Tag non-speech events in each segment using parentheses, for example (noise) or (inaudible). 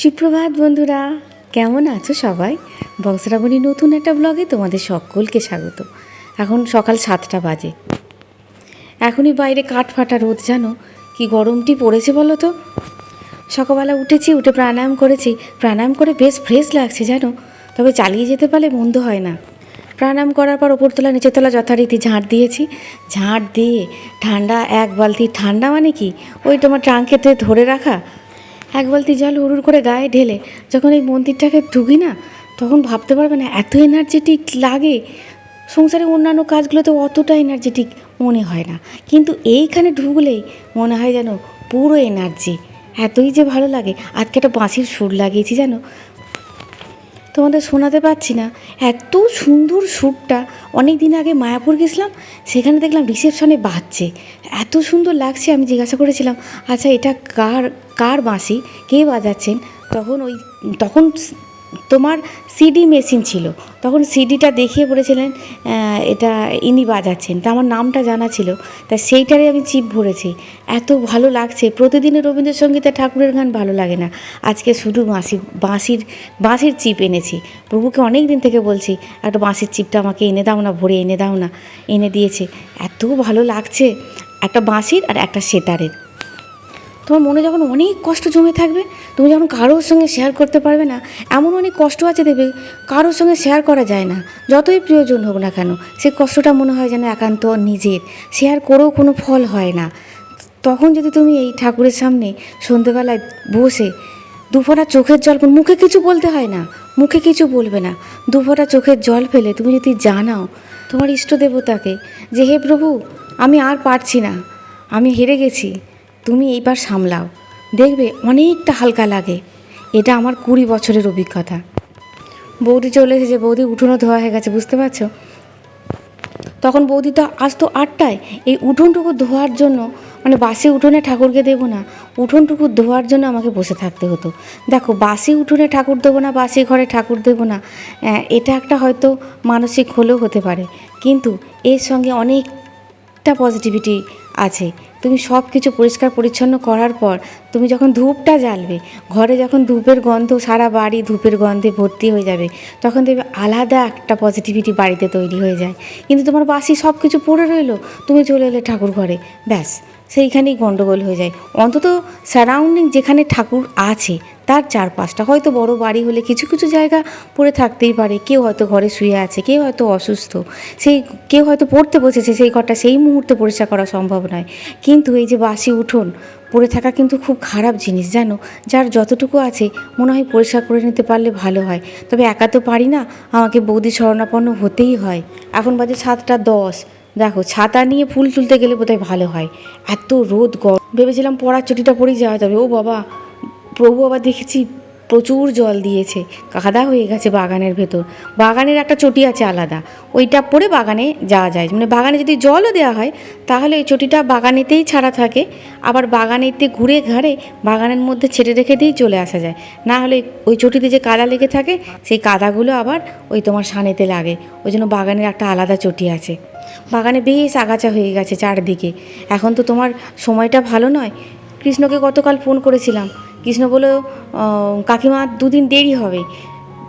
সুপ্রভাত বন্ধুরা, কেমন আছো সবাই? বংশরাবণী নতুন একটা ব্লগে তোমাদের সকলকে স্বাগত। এখন সকাল সাতটা বাজে। এখনই বাইরে কাঠ ফাটা রোদ, জানো? কি গরমটি পড়েছে বলো তো? সকালবেলা উঠেছি, উঠে প্রাণায়াম করেছি। প্রাণায়াম করে বেশ ফ্রেশ লাগছে, জানো? তবে চালিয়ে যেতে পারলে মন্দ হয় না। প্রাণায়াম করার পর ওপরতলা নিচেতলা যথারীতি ঝাঁট দিয়েছি। ঝাঁট দিয়ে ঠান্ডা, এক বালতি ঠান্ডা মানে কি? ওই তোমার ট্রাঙ্কেতে ধরে রাখা এক বালতি জল উড়ুর করে গায়ে ঢেলে যখন এই মন্দিরটাকে ঢুকি না, তখন ভাবতে পারবে না, এত এনার্জেটিক লাগে। সংসারে অন্যান্য কাজগুলোতে অতটা এনার্জেটিক মনে হয় না। কিন্তু এইখানে ঢুকলেই মনে হয় যেন পুরো এনার্জি এতই যে ভালো লাগে। আজকে একটা বাঁশির সুর লাগিয়েছি, জানো? তোমাদের শোনাতে পারছি না। এত সুন্দর স্যুটটা অনেক দিন আগে মায়াপুর গেছিলাম, সেখানে দেখলাম রিসেপশনে বাজছে। এত সুন্দর লাগছে, আমি জিজ্ঞাসা করেছিলাম আচ্ছা এটা কার কার বাঁশি কে বাজাচ্ছেন? তখন ওই, তখন তোমার সিডি মেশিন ছিল। তখন সিডিটা দেখিয়ে বলেছিলেন এটা ইনি বাজাচ্ছেন। তা আমার নামটা জানা ছিল, তা সেইটারে আমি চিপ ভরেছি। এত ভালো লাগছে প্রতিদিনের রবীন্দ্রসঙ্গীতে ঠাকুরের গান ভালো লাগে না। আজকে শুধু বাঁশি বাঁশির বাঁশির চিপ এনেছি। প্রভুকে অনেক দিন থেকে বলছি, একটা বাঁশির চিপটা আমাকে এনে দাও না, ভরে এনে দাও না। এনে দিয়েছে। এত ভালো লাগছে, একটা বাঁশির আর একটা সেতারের। তোমার মনে যখন অনেক কষ্ট জমে থাকবে, তুমি যখন কারোর সঙ্গে শেয়ার করতে পারবে না, এমন অনেক কষ্ট আছে দেবে কারোর সঙ্গে শেয়ার করা যায় না। যতই প্রিয়জন হোক না কেন সেই কষ্টটা মনে হয় যেন একান্ত নিজের। শেয়ার করেও কোনো ফল হয় না। তখন যদি তুমি এই ঠাকুরের সামনে সন্ধেবেলায় বসে দুফোঁটা চোখের জল মুখে কিছু বলতে হয় না, মুখে কিছু বলবে না, দুফোঁটা চোখের জল ফেলে তুমি যদি জানাও তোমার ইষ্ট দেবতাকে যে, হে প্রভু, আমি আর পারছি না, আমি হেরে গেছি। তুমি এইবার সামলাও। দেখবে অনেকটা হালকা লাগে। এটা আমার কুড়ি বছরের অভিজ্ঞতা। বৌদি চলে এসেছে। বৌদি উঠোনও ধোয়া হয়ে গেছে, বুঝতে পারছ? তখন বৌদি তো আজ তো আটটায়। এই উঠোনটুকু ধোয়ার জন্য মানে বাসি উঠোনে ঠাকুরকে দেবো না, উঠোনটুকু ধোয়ার জন্য আমাকে বসে থাকতে হতো। দেখো, বাসি উঠোনে ঠাকুর দেবো না, বাসি ঘরে ঠাকুর দেবো না এটা একটা হয়তো মানসিক হলেও হতে পারে। কিন্তু এর সঙ্গে অনেকটা পজিটিভিটি আছে। তুমি সব কিছু পরিষ্কার পরিচ্ছন্ন করার পর তুমি যখন ধূপটা জ্বালবে, ঘরে যখন ধূপের গন্ধ, সারা বাড়ি ধূপের গন্ধে ভর্তি হয়ে যাবে, তখন দেখবে আলাদা একটা পজিটিভিটি বাড়িতে তৈরি হয়ে যায়। কিন্তু তোমার বাসি সব কিছু পড়ে রইল, তুমি চলে এলে ঠাকুর ঘরে ব্যাস। সেইখানেই গণ্ডগোল হয়ে যায়। অন্তত সারাউন্ডিং যেখানে ঠাকুর আছে, তার চারপাশটা। হয়তো বড় বাড়ি হলে কিছু কিছু জায়গা পড়ে থাকতেই পারে। কেউ হয়তো ঘরে শুয়ে আছে, কেউ হয়তো অসুস্থ। সেই কেউ হয়তো পড়তে বসেছে, সেই ঘরটা সেই মুহূর্তে পরিষ্কার করা সম্ভব নয়। কিন্তু এই যে বাসি উঠোন, পড়ে থাকা কিন্তু খুব খারাপ জিনিস, জানো? যার যতটুকু আছে, মনে হয় পরিষ্কার করে নিতে পারলে ভালো হয়। তবে একা তো পারি না, আমাকে বৌদি শরণাপন্ন হতেই হয়। এখন বাজে সাতটা দশ। দেখো, ছাতা নিয়ে ফুল তুলতে গেলে বোধহয় ভালো হয়। এত রোদ, গরম। ভেবেছিলাম পড়ার ছুটিটা পরেই যাওয়া যাবে। ও বাবা, প্রভু আবার দেখেছি প্রচুর জল দিয়েছে। কাদা হয়ে গেছে বাগানের ভেতর। বাগানের একটা চটি আছে আলাদা। ওইটা পরে বাগানে যাওয়া যায়। মানে বাগানে যদি জলও দেওয়া হয়, তাহলে ওই চটিটা বাগানেতেই ছাড়া থাকে। আবার বাগানেতে ঘুরে ঘাড়ে বাগানের মধ্যে ছেড়ে রেখে দিয়েই চলে আসা যায়। না হলে ওই চটিতে যে কাদা লেগে থাকে, সেই কাদাগুলো আবার ওই তোমার সানেতে লাগে। ওই জন্য বাগানের একটা আলাদা চটি আছে। বাগানে বেশ আগাছা হয়ে গেছে চারদিকে। এখন তো তোমার সময়টা ভালো নয়। কৃষ্ণকে গতকাল ফোন করেছিলাম। কৃষ্ণ বলল "আহ, কাকিমা দুদিন দেরি হবে।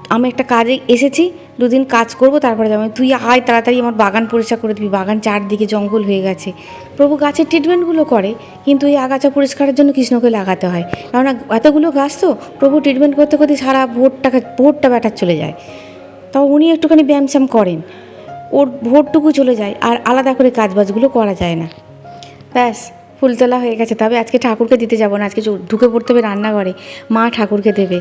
আমি একটা কাজে এসেছি দুদিন কাজ করব তারপরে যাব। তুই আয় তাড়াতাড়ি আমার বাগান পরিষ্কার করে দিবি। বাগান চারদিকে জঙ্গল হয়ে গেছে। প্রভু গাছের ট্রিটমেন্টগুলো করে কিন্তু এই আগাছা পরিষ্কারের জন্য কৃষ্ণকে লাগাতে হয়। কেননা এতগুলো গাছ তো প্রভু ট্রিটমেন্ট করতে করতে সারা ভোরটা ভোরটা ব্যাটার চলে যায়। তাও উনি একটুখানি ব্যায়াম করেন। ওর ভোরটুকু চলে যায় আর আলাদা করে কাজবাজগুলো করা যায় না। ব্যাস। ফুলতলা হয়ে গেছে, তবে আজকে ঠাকুরকে দিতে যাব না, আজকে ঢুকে পড়তে হবে রান্নাঘরে। মা ঠাকুরকে দেবে।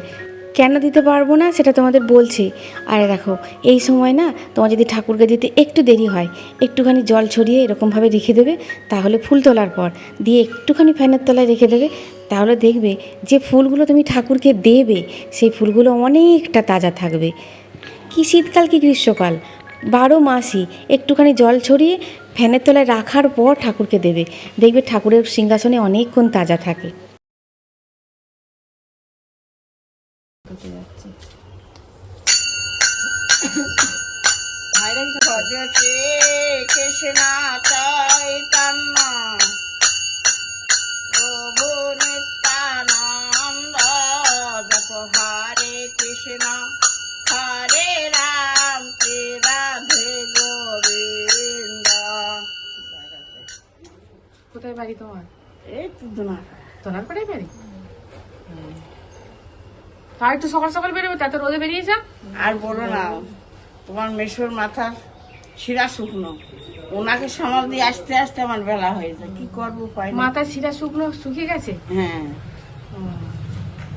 কেন দিতে পারব না সেটা তোমাদের বলছি। আরে দেখো, এই সময় না তোমার যদি ঠাকুরকে দিতে একটু দেরি হয়, একটুখানি জল ছড়িয়ে এরকমভাবে রেখে দেবে, তাহলে ফুল তোলার পর। দিয়ে একটুখানি ফ্যানের তলায় রেখে দেবে, তাহলে দেখবে যে ফুলগুলো তুমি ঠাকুরকে দেবে, সেই ফুলগুলো অনেকটা তাজা থাকবে। কি শীতকাল, কি গ্রীষ্মকাল। বারো মাসই একটুখানি জল ছড়িয়ে ফ্যানের তলায় রাখার পর ঠাকুরকে দেবে। দেখবে ঠাকুরের সিংহাসনে অনেকক্ষণ তাজা থাকে। ভজতে বাড়ি তোমার? এই তো বাড়ি? তাই একটু সকাল সকাল বেরোবে তাতে রোদে বেরিয়ে যা আর বলো না তোমার মেশোর মাথার শিরা শুকনো। ওনাকে সামাল দিয়ে আসতে আসতে আমার বেলা হয়ে যায়। কি করব পাই মাথার শিরা শুকনো শুকিয়ে গেছে? হ্যাঁ।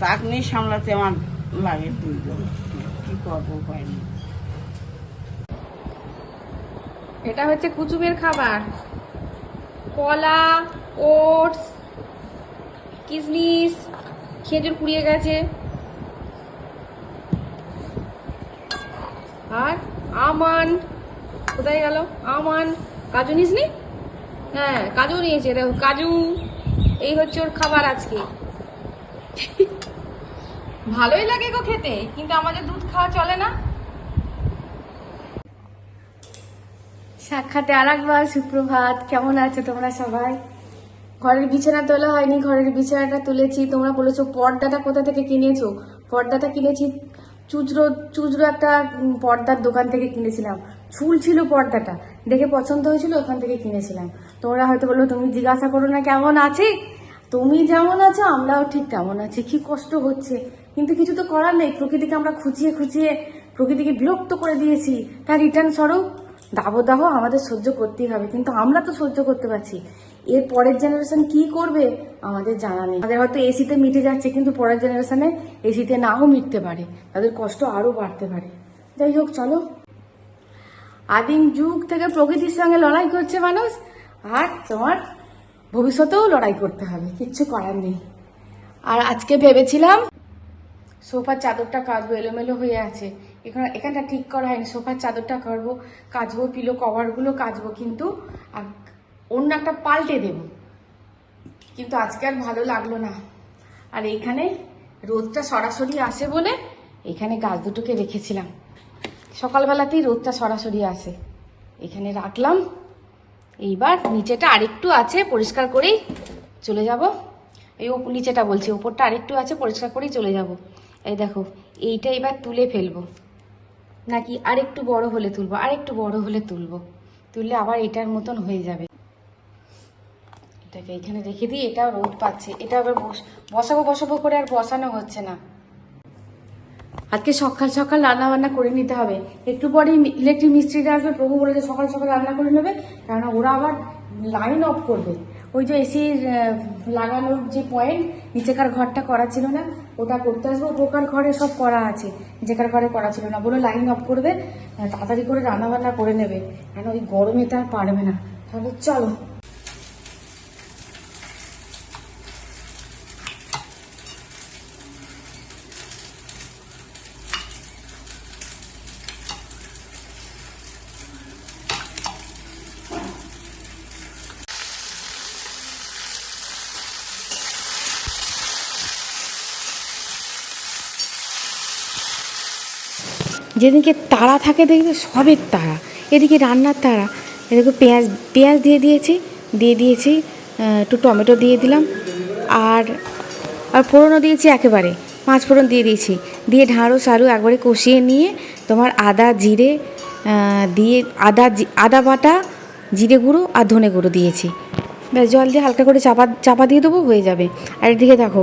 তাক নিয়ে সামলাতে আমার লাগে দুইজন। কি করব পাই না এটা হচ্ছে কুচুমের খাবার। কলা, ওটস, কিসমিস, খেজুর পুড়িয়ে গেছে। আর আমান, কোথায় গেল? আমান। কাজু নিস নি? হ্যাঁ কাজু নিয়েছে, দেখো, কাজু। এই হচ্ছে ওর খাবার আজকে। ভালোই লাগে গো খেতে, কিন্তু আমাদের দুধ খাওয়া চলে না। সাক্ষাতে আর একবার সুপ্রভাত। কেমন আছে তোমরা সবাই? ঘরের বিছানা তোলা হয়নি, ঘরের বিছানাটা তুলেছি। তোমরা বলেছ, পর্দাটা কোথা থেকে কিনেছো? পর্দাটা কিনেছি চুচরো চুচরো একটা পর্দার দোকান থেকে কিনেছিলাম। চুল ছিল পর্দাটা। দেখে পছন্দ হয়েছিল, ওখান থেকে কিনেছিলাম। তোমরা হয়তো বলল তুমি জিজ্ঞাসা করো না, কেমন আছে? তুমি যেমন আছো, আমরাও ঠিক তেমন আছি। কি কষ্ট হচ্ছে? কিন্তু কিছু তো করার নেই। প্রকৃতিকে আমরা খুঁচিয়ে খুঁচিয়ে প্রকৃতিকে বিরক্ত করে দিয়েছি। তার রিটার্ন স্বরূপ দাবদাহ আমাদের সহ্য করতেই হবে। কিন্তু আমরা তো সহ্য করতে পারছি। এর পরের জেনারেশন কি করবে? আমাদের জানা নেই। আমাদের হয়তো এসিতে মিটে যাচ্ছে, কিন্তু পরের জেনারেশনে এসিতে নাও মিটতে পারে। তাদের কষ্ট আরও বাড়তে পারে। যাই হোক, চলো। আদিম যুগ থেকে প্রকৃতির সঙ্গে লড়াই করছে মানুষ, আর তোমার ভবিষ্যতেও লড়াই করতে হবে। কিচ্ছু করার নেই। আর আজকে ভেবেছিলাম, সোফার চাদরটা কাচবো, এলোমেলো হয়ে আছে। এখানে, এখানটা ঠিক করা হয়নি। সোফার চাদরটা করব কাচবো পিলো কভারগুলো কাচবো, কিন্তু অন্য একটা পাল্টে দেব। কিন্তু আজকে আর ভালো লাগল না। আর এইখানে রোদটা সরাসরি আসে বলে এখানে গাছ দুটোকে রেখেছিলাম। সকালবেলাতেই রোদটা সরাসরি আসে। এখানে রাখলাম। এইবার নিচেটা আরেকটু আছে, পরিষ্কার করেই চলে যাব। এই নিচেটা বলছি, ওপরটা আরেকটু আছে, পরিষ্কার করেই চলে যাব। এই দেখো, এইটা এবার তুলে ফেলব। নাকি আরেকটু বড় হলে তুলবো, আরেকটু বড় হলে তুলবো। তুললে আবার এটার মতন হয়ে যাবে। এটাকে এখানে রেখে দিই এটা রোদ পাচ্ছে। এটা আবার বস- বসাবো বসাবো করে আর বসানো হচ্ছে না। আজকে সকাল সকাল রান্না বান্না করে নিতে হবে। একটু পরে ইলেকট্রিক মিস্ত্রিটা আসবে, প্রভু বলেছে সকাল সকাল রান্না করে নেবে, কেননা ওরা আবার লাইন অফ করবে। ওই যে এসির লাগানোর যে পয়েন্ট নিচেকার ঘরটা করা ছিল না ওটা করতে আসব। বোকার ঘরে সব করা আছে। যেকার ঘরে করা ছিল না। বলে লাইন অফ করবে তাড়াতাড়ি করে রান্নাবান্না করে নেবে। কেন? ওই গরমে তো আর পারবে না। তাহলে চলো। যেদিকে তারা থাকে দেখবে সবের তারা এদিকে রান্নার তারা এদিকে পেঁয়াজ পেঁয়াজ দিয়ে দিয়েছি দিয়ে দিয়েছি একটু টমেটো দিয়ে দিলাম। আর আর ফোড়নও দিয়েছি একেবারে। পাঁচ ফোড়ন দিয়ে দিয়েছি। দিয়ে ঢাঁড়স, আলু একবারে কষিয়ে নিয়ে তোমার আদা, জিরে দিয়ে আদা আদা বাটা, জিরে গুঁড়ো আর ধনে গুঁড়ো দিয়েছি। ব্যাস, জল দিয়ে হালকা করে চাপা চাপা দিয়ে দেবো, হয়ে যাবে। আর এদিকে দেখো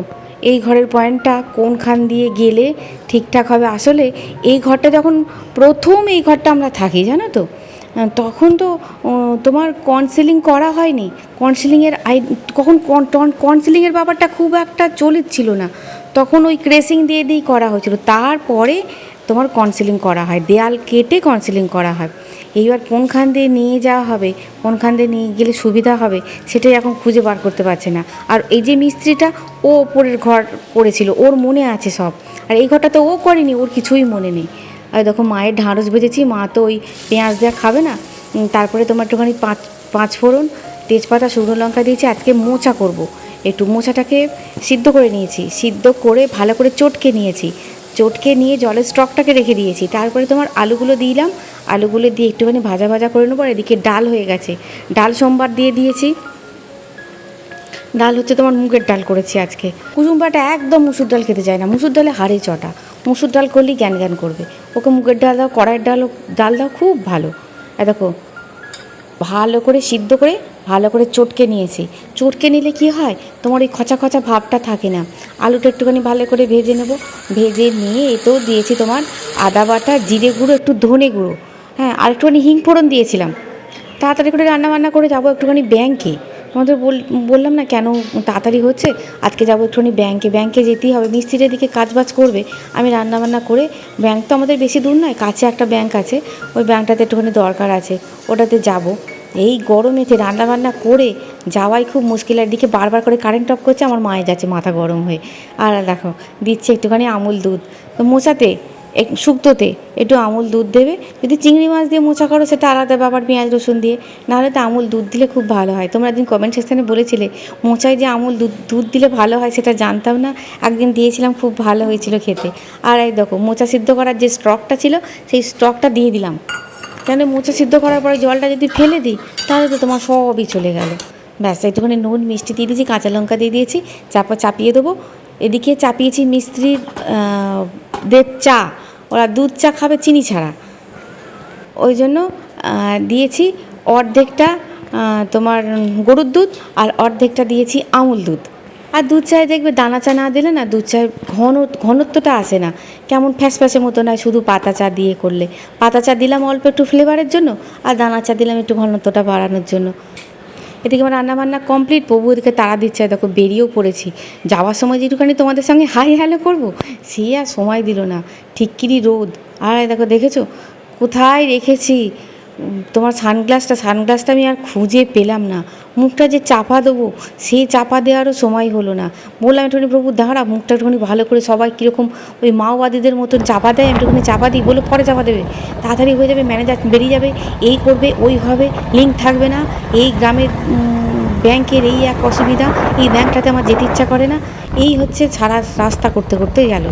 এই ঘরের পয়েন্টটা কোনখান দিয়ে গেলে ঠিকঠাক হবে? আসলে এই ঘরটা যখন প্রথম এই ঘরটা আমরা থাকি, জানো তো তখন তো তোমার কাউন্সিলিং করা হয়নি। কাউন্সিলিংয়ের আই, কখন কাউন্সিলিংয়ের ব্যাপারটা খুব একটা চলিত ছিল না। তখন ওই ক্রেসিং দিয়ে দিয়েই করা হয়েছিল। তারপরে তোমার কাউন্সিলিং করা হয়। দেয়াল কেটে কাউন্সিলিং করা হয়। এইবার কোনখান দিয়ে নিয়ে যাওয়া হবে কোনখান দিয়ে নিয়ে গেলে সুবিধা হবে, সেটাই এখন খুঁজে বার করতে পারছে না। আর এই যে মিস্ত্রিটা, ও ওপরের ঘর করেছিল, ওর মনে আছে সব। আর এই ঘরটা তো ও করেনি, ওর কিছুই মনে নেই। আর দেখো মায়ের ঢাঁড়স বেজেছি মা তো ওই পেঁয়াজ দেওয়া খাবে না তারপরে তোমার একটুখানি পাঁচ পাঁচ ফোড়ন তেজপাতা, শুকনো লঙ্কা দিয়েছি, আজকে মোচা করব। একটু মোচাটাকে সিদ্ধ করে নিয়েছি, সিদ্ধ করে ভালো করে চটকে নিয়েছি। চটকে নিয়ে জলের স্টকটাকে রেখে দিয়েছি, তারপরে তোমার আলুগুলো দিলাম আলুগুলো দিয়ে একটুখানি ভাজা ভাজা করে নেব আর এদিকে ডাল হয়ে গেছে। ডাল সোমবার দিয়ে দিয়েছি। ডাল হচ্ছে তোমার মুগের ডাল করেছি আজকে। কুসুম্বাটা একদম মুসুর ডাল খেতে চায় না। মুসুর ডালে হাড়ে চটা। মুসুর ডাল করলেই জ্ঞান জ্ঞান করবে। ওকে মুগের ডাল দাও, কড়াইয়ের ডাল ডাল দাও, খুব ভালো। দেখো, ভালো করে সিদ্ধ করে, ভালো করে চটকে নিয়েছি। চটকে নিলে কি হয়? তোমার ওই খচা খচা ভাবটা থাকে না। আলুটা একটুখানি ভালো করে ভেজে নেব। ভেজে নিয়ে এতেও দিয়েছি তোমার আদা বাটা, জিরে গুঁড়ো, একটু ধনে গুঁড়ো। হ্যাঁ আর একটুখানি হিং ফোড়ন দিয়েছিলাম। তাড়াতাড়ি করে রান্না বান্না করে যাব একটুখানি ব্যাংকে তোমাদের বল- বললাম না কেন তাড়াতাড়ি হচ্ছে? আজকে যাব একটুখানি ব্যাংকে ব্যাংকে যেতেই হবে। মিস্ত্রির দিকে কাজ বাজ করবে। আমি রান্না বান্না করে ব্যাংক তো আমাদের বেশি দূর নয়, কাছে একটা ব্যাংক আছে। ওই ব্যাংকটাতে একটুখানি দরকার আছে। ওটাতে যাব। এই গরমেতে রান্না বান্না করে যাওয়াই খুব মুশকিল। আর এদিকে বারবার করে কারেন্ট অফ করছে, আমার মায়ের যাচ্ছে, মাথা গরম হয়ে। আর দেখো, দিচ্ছে একটুখানি আমুল দুধ। তো মোচাতে শুক্তোতে একটু আমুল দুধ দেবে। যদি চিংড়ি মাছ দিয়ে মোচা করো, সেটা আলাদা ব্যাপার, পেঁয়াজ, রসুন দিয়ে। নাহলে তো আমুল দুধ দিলে খুব ভালো হয়। তোমরা একদিন কমেন্ট সেকশানে বলেছিলে, মোচায় যে আমুল দুধ দুধ দিলে ভালো হয় সেটা জানতাম না। একদিন দিয়েছিলাম, খুব ভালো হয়েছিল খেতে। আর এই দেখো, মোচা সিদ্ধ করার যে স্টকটা ছিল, সেই স্টকটা দিয়ে দিলাম। কেন মোচা সিদ্ধ করার পরে জলটা যদি ফেলে দিই, তাহলে তো তোমার সবই চলে গেল। ব্যাস একটুখানি নুন, মিষ্টি দিয়ে দিয়েছি, কাঁচা লঙ্কা দিয়ে দিয়েছি। চাপা চাপিয়ে দেবো। এদিকে চাপিয়েছি মিস্ত্রির দের চা। ওরা দুধ চা খাবে চিনি ছাড়া। ওই জন্য দিয়েছি অর্ধেকটা তোমার গরুর দুধ আর অর্ধেকটা দিয়েছি আমুল দুধ। আর দুধ চায়ে দেখবে দানা চা না দিলে না দুধ চায়ের ঘন, ঘনত্বটা আসে না। কেমন ফ্যাস ফ্যাসের মতো নয় শুধু পাতা চা দিয়ে করলে। পাতা চা দিলাম অল্প একটু ফ্লেভারের জন্য আর দানা চা দিলাম একটু ঘনত্বটা বাড়ানোর জন্য। এদিকে আমার রান্না বান্না কমপ্লিট প্রভু ওদিকে তাড়া দিচ্ছে, দেখো বেরিয়েও পড়েছি। যাওয়ার সময় যেটুখানি তোমাদের সঙ্গে হাই হ্যালো করব, সে আর সময় দিল না। ঠিককিরি রোদ। আর দেখো, দেখেছ? কোথায় রেখেছি? তোমার সানগ্লাসটা সানগ্লাসটা আমি আর খুঁজে পেলাম না। মুখটা যে চাপা দেবো, সেই চাপা দেওয়ারও সময় হলো না। বললাম একটুখানি প্রভু, দাঁড়া, মুখটা একটুখানি ভালো করে সবাই কীরকম ওই মাওবাদীদের মতন চাপা দেয় একটুখানি চাপা দিই। বলে পরে চাপা দেবে। তাড়াতাড়ি হয়ে যাবে, ম্যানেজার বেরিয়ে যাবে, এই করবে ওই হবে লিঙ্ক থাকবে না। এই গ্রামের ব্যাংকের এই এক অসুবিধা, এই ব্যাংকটাতে আমার যেতে ইচ্ছা করে না। এই হচ্ছে সারা রাস্তা করতে করতে গেল।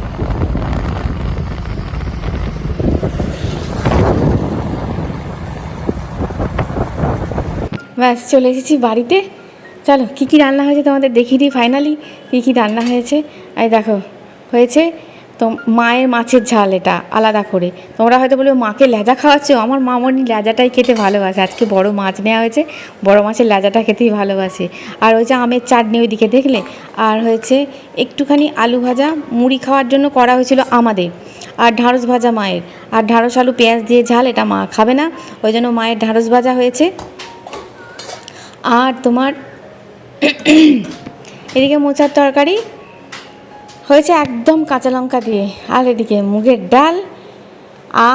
ব্যাস, চলে এসেছি বাড়িতে। চলো, কী কী রান্না হয়েছে তোমাদের দেখিয়ে দিই ফাইনালি কী কী রান্না হয়েছে। আর দেখো, হয়েছে তো মায়ের মাছের ঝাল এটা, আলাদা করে। তোমরা হয়তো বলবে, মাকে লেজা খাওয়াচ্ছো? আমার মামনি লেজাটাই খেতে ভালোবাসে। আজকে বড় মাছ নেওয়া হয়েছে, বড় মাছের লেজাটা খেতেই ভালোবাসে। আর হয়েছে আমের চাটনি ওইদিকে, দেখলে? আর হয়েছে একটুখানি আলু ভাজা, মুড়ি খাওয়ার জন্য করা হয়েছিল আমাদের। আর ঢ্যাঁড়স ভাজা মায়ের। আর ঢ্যাঁড়স, আলু, পেঁয়াজ দিয়ে ঝাল, এটা মা খাবে না। ওই জন্য মায়ের ঢ্যাঁড়স ভাজা হয়েছে। আর তোমার এদিকে মোচার তরকারি হয়েছে একদম কাঁচা লঙ্কা দিয়ে। আর এদিকে মুগের ডাল।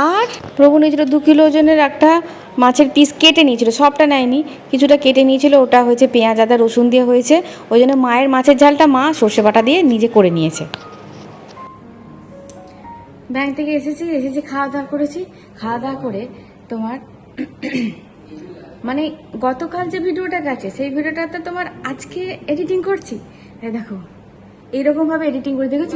আর প্রভু নিয়েছিল দু কিলো ওজনের একটা মাছের পিস কেটে নিয়েছিল, সবটা নেয়নি, কিছুটা কেটে নিয়েছিল, ওটা হয়েছে পেঁয়াজ, আদা, রসুন দিয়ে হয়েছে। ওই জন্য মায়ের মাছের ঝালটা মা সর্ষে বাটা দিয়ে নিজে করে নিয়েছে। ব্যাংক থেকে এসেছি এসেছি, খাওয়া দাওয়া করেছি। খাওয়া দাওয়া করে তোমার মানে গতকাল যে ভিডিওটা গেছে, সেই ভিডিওটাতে তোমার আজকে এডিটিং করছি। দেখো এইরকমভাবে এডিটিং করে দেখেছ?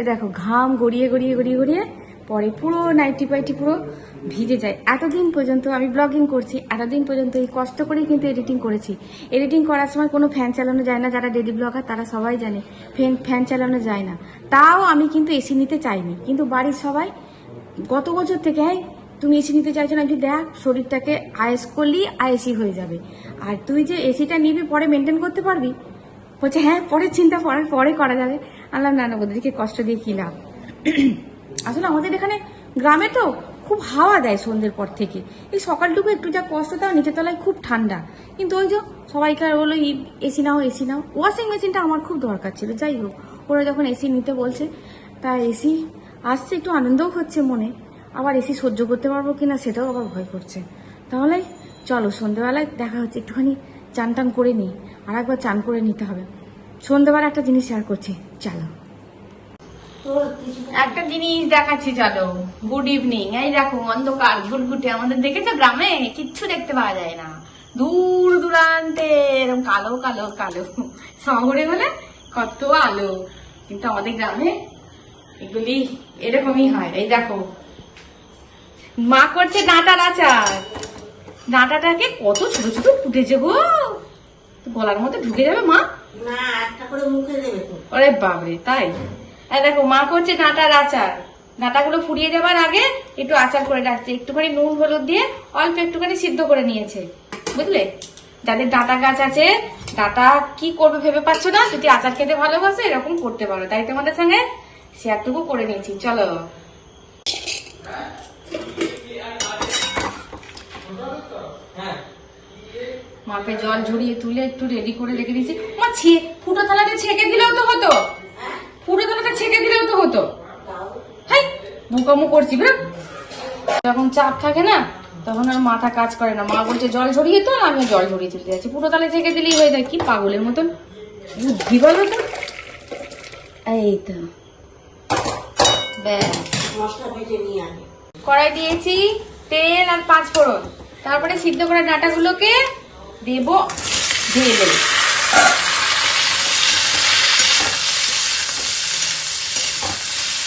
এ দেখো, ঘাম গড়িয়ে গড়িয়ে গড়িয়ে গড়িয়ে পরে পুরো নাইটি পাইটি পুরো ভিজে যায়। এতদিন পর্যন্ত আমি ব্লগিং করছি, এতদিন পর্যন্ত এই কষ্ট করেই কিন্তু এডিটিং করেছি। এডিটিং করার সময় কোনো ফ্যান চালানো যায় না, যারা ডেডি ব্লগার তারা সবাই জানে ফ্যান ফ্যান চালানো যায় না। তাও আমি কিন্তু এসি নিতে চাইনি। কিন্তু বাড়ির সবাই, গত বছর থেকে হ্যাঁ তুমি এসি নিতে চাইছো না দেখ, শরীরটাকে আয়েস করলেই আয়েসি হয়ে যাবে। আর তুই যে এসিটা নিবি, পরে মেনটেন করতে পারবি? বলছে হ্যাঁ পরে চিন্তা পরে পরে করা যাবে। আল্লাহ না না ওদেরকে কষ্ট দিয়ে কী লাভ? (clears throat) আসলে আমাদের এখানে গ্রামে তো খুব হাওয়া দেয় সন্ধ্যের পর থেকে। এই সকালটুকু একটু যা কষ্ট, তাও নিচের তলায় খুব ঠান্ডা। কিন্তু ওই যে সবাইকার বলো এসি নাও এসি নাও। ওয়াশিং মেশিনটা আমার খুব দরকার ছিল, যাই হোক। ওরা যখন এসি নিতে বলছে, তা এসি আসছে, একটু আনন্দও হচ্ছে মনে। আবার এসি সহ্য করতে পারব কিনা সেটাও আবার ভয় করছে। তাহলে চলো সন্ধ্যেবেলায় দেখা হচ্ছে, একটুখানি চান টান করে নিই আর একবার চান করে নিতে হবে। সন্ধ্যেবেলা একটা জিনিস শেয়ার করছি, চলো। একটা জিনিস দেখাচ্ছি, চলো। গুড ইভিনিং এই দেখো, অন্ধকার ঘুটঘুটে আমাদের দেখেছ গ্রামে? কিচ্ছু দেখতে পাওয়া যায় না। দূর দূরান্তে এরকম কালো কালো কালো। শহরে হলে কত আলো। কিন্তু আমাদের গ্রামে এগুলি এরকমই হয়। এই দেখো মা করছে ডাঁটার আচার ডাঁটাটাকে কত ছোট ছোট ফুটেছে গো। গলার মধ্যে ঢুকে যাবে মা? ওরে বাবরে তাই? দেখো মা করছে ডাঁটার আচার। ডাঁটাগুলো ফুরিয়ে যাবার আগে একটু আচার করে রাখছে। একটুখানি নুন হলুদ দিয়ে অল্প একটুখানি সিদ্ধ করে নিয়েছে। বুঝলে? যাদের ডাঁটা গাছ আছে ডাঁটা কি করবে ভেবে পাচ্ছ না? যদি আচার খেতে ভালোবাসো এরকম করতে পারো। তাই তোমাদের সঙ্গে শেয়ারটুকু করে নিয়েছি। চলো। মাকে জল ঝরিয়ে তুলে একটু রেডি করে রেখে দিয়েছি। মা ছে ফুটো থালাতে ছেঁকে দিলেও তো হতো। ফুটো থালাতে ছেঁকে দিলেও তো হতো। হাই মুকামু করছি বুঝা যখন চাপ থাকে না তখন আর মাথা কাজ করে না। মা বলছে জল ঝরিয়ে তো আর আমিও জল ঝরিয়ে তুলতে যাচ্ছি। পুরো তালে ছেঁকে দিলেই হয়ে যায়। কি পাগলের মতন। বুদ্ধি বলো তো। এই তো। কড়াই দিয়েছি তেল আর পাঁচ ফোড়ন তারপরে সিদ্ধ করা ডাঁটাগুলোকে দেব ঢেলে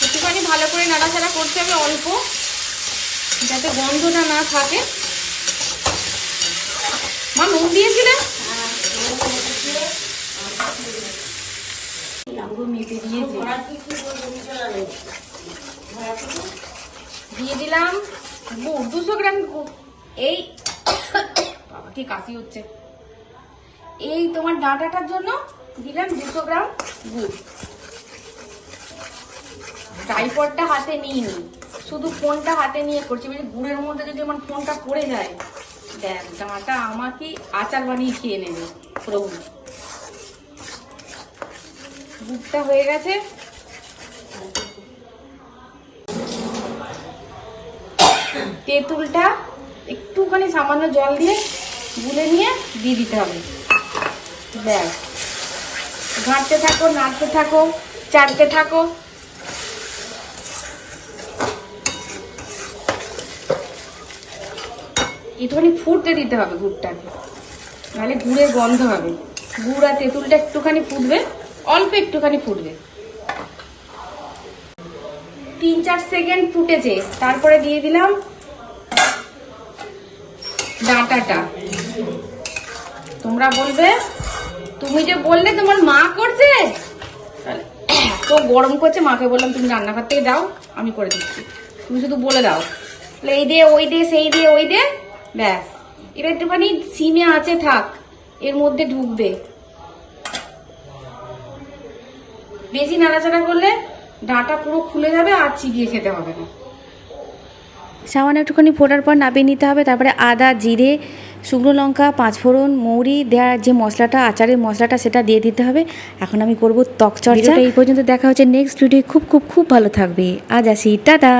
একটুখানি ভালো করে নাড়াচাড়া করতে হবে অল্প যাতে গন্ধটা না থাকে। মা নুন দিয়েছিলে? দিয়ে দিলাম গুড় দুশো গ্রাম এই বাবা কি কাশি হচ্ছে। এই তোমার ডাঁটাটার জন্য দিলাম দুশো গ্রাম গুড়। ট্রাইপডটা হাতে নিইনি। শুধু ফোনটা হাতে নিয়ে করছি। মানে গুড়ের মধ্যে যদি আমার ফোনটা পড়ে যায়, দেখ, ডাঁটা আমাকে আচার বানিয়ে খেয়ে নেবে প্রভু গুড়টা হয়ে গেছে। তেঁতুলটা একটুখানি সামান্য জল দিয়ে গুলে নিয়ে দিয়ে দিতে হবে। ব্যাস। ঘাঁটতে থাকো, নাড়তে থাকো চাটতে থাকো। একটুখানি ফুটতে দিতে হবে গুড়টাকে। নাহলে গুড়ের গন্ধ হবে। গুড় আর তেঁতুলটা একটুখানি ফুটবে, অল্প একটুখানি ফুটবে। তিন চার সেকেন্ড ফুটেছে। তারপরে দিয়ে দিলাম ডাঁটাটা। তোমরা বলবে? তুমি যে বললে তোমার মা করছে? তাহলে। তো গরম করছে মাকে বললাম তুমি রান্নাঘর থেকে দাও আমি করে দিচ্ছি। তুমি শুধু বলে দাও। তাহলে এই দে ওই দে সেই দিয়ে ওই দে। ব্যাস। এটা একটুখানি সিমে আছে থাক। এর মধ্যে ঢুকবে। বেশি নাড়াচাড়া করলে ডাঁটা পুরো খুলে যাবে আর চিবিয়ে খেতে হবে না। সামান্য একটুখানি ফোটার পর নাবিয়ে নিতে হবে। তারপরে আদা, জিরে, শুকনো লঙ্কা, পাঁচফোড়ন, মৌরি দেওয়ার যে মশলাটা, আচারের মশলাটা, সেটা দিয়ে দিতে হবে। এখন আমি করব ত্বক চর্চা। এই পর্যন্ত দেখা হচ্ছে। নেক্সট ভিডিও খুব খুব খুব ভালো থাকবে। আজ আসি। টাটা!